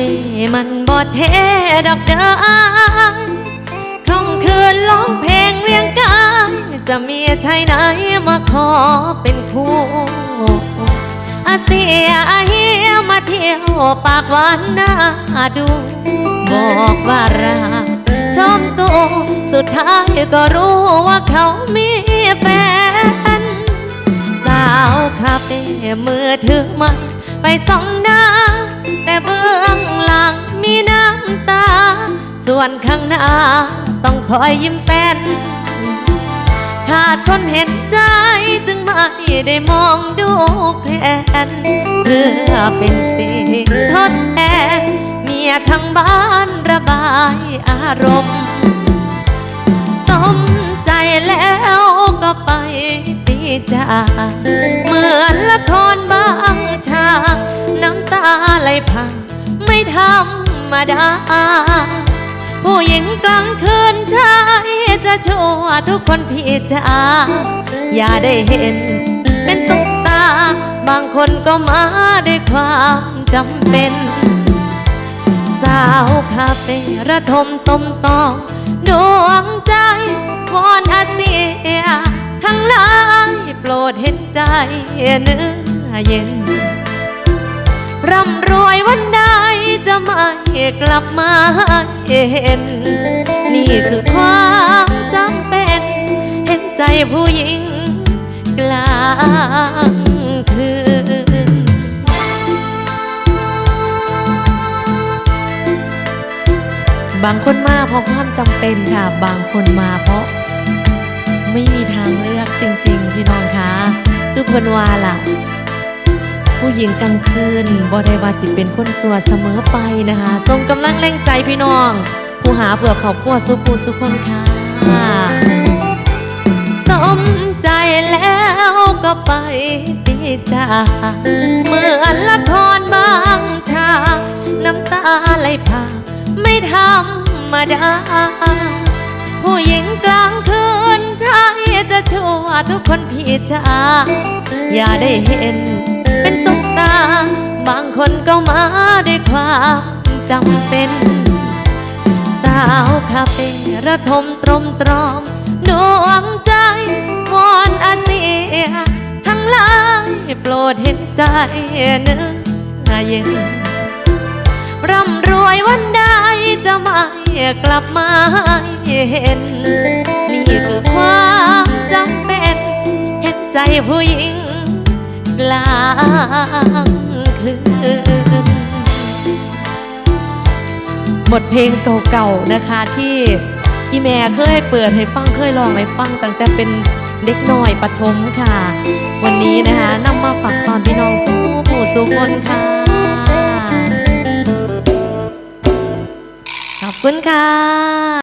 เฟ่มันบอดเทดอกเด้ออายคล่องคืนร้องเพลงเรียงกายจะมีชายไหนมาขอเป็นคู่อาเสียอาเฮียมาเที่ยวปากหวานหน้าดู บอกว่ารักชอบตัวสุดท้ายก็รู้ว่าเขามีแฟน สาวคาเฟ่มือถือไมาไปส่องหน้า แต่เบื้องหลังมีน้ำตา ส่วนข้างหน้าต้องคอยยิ้มแป้น ขาดคนเห็นใจจึงไม่ได้มองดูแคลนเพื่อเป็นสิ่งทดแทนเมียทั้งบ้านระบายอารมณ์สมใจแล้วก็ไปตีจากเหมือนละครบางฉาก พัง ไม่ธรรมดา ผู้หญิงกลางคืนชายจะชั่วทุกคนพี่จ๋าอย่าได้เห็น เป็นตุ๊กตา บางคนก็มาด้วยความจำเป็น สาวคาเฟ่ระทมตมตองดวงใจวอนอาเซีย ทั้งหลายโปรดเห็นใจเนื้อเย็น ร่ำรวยวันใดจะไม่กลับมาเห็น นี่คือความจำเป็น เห็นใจผู้หญิงกลางคืนบางคนมาเพราะความจำเป็นค่ะ บางคนมาเพราะ ไม่มีทางเลือกจริง ๆ พี่น้องคะคือเพิ่นว่าล่ะ ผู้หญิงกลางคืนบ่ได้ว่าสิเป็นคนสัวเสมอไปนะคะส่งกำลังแรงใจพี่น้อง ผู้หาเผื่อครอบครัวสุขูสุคนค่ะสมใจแล้วก็ไปตีจาเหมือนละครบางฉากน้ำตาไหลพาไม่ธรรมดา ผู้หญิงกลางคืนชายจะชั่วทุกคนพี่จ๋าอย่าได้เห็น บางคนก็มาด้วยความจำเป็น สาวคาเฟ่ระทมตรมตรอมดวงใจวอนอาเซียทั้งหลายโปรดเห็นใจเนื้อเย็นร่ำรวยวันใดจะไม่กลับมาเห็น นี่คือความจำเป็นเห็นใจผู้หญิง กลางคืนบทเพลงเก่าๆนะคะที่อีแม่เคยเปิดให้ฟังเคยร้องให้ฟังตั้งแต่เป็นเด็กน้อยปฐมค่ะ วันนี้นะคะนำมาฝากตอนพี่น้องสู้ผู้สู้คนค่ะ ขอบคุณค่ะ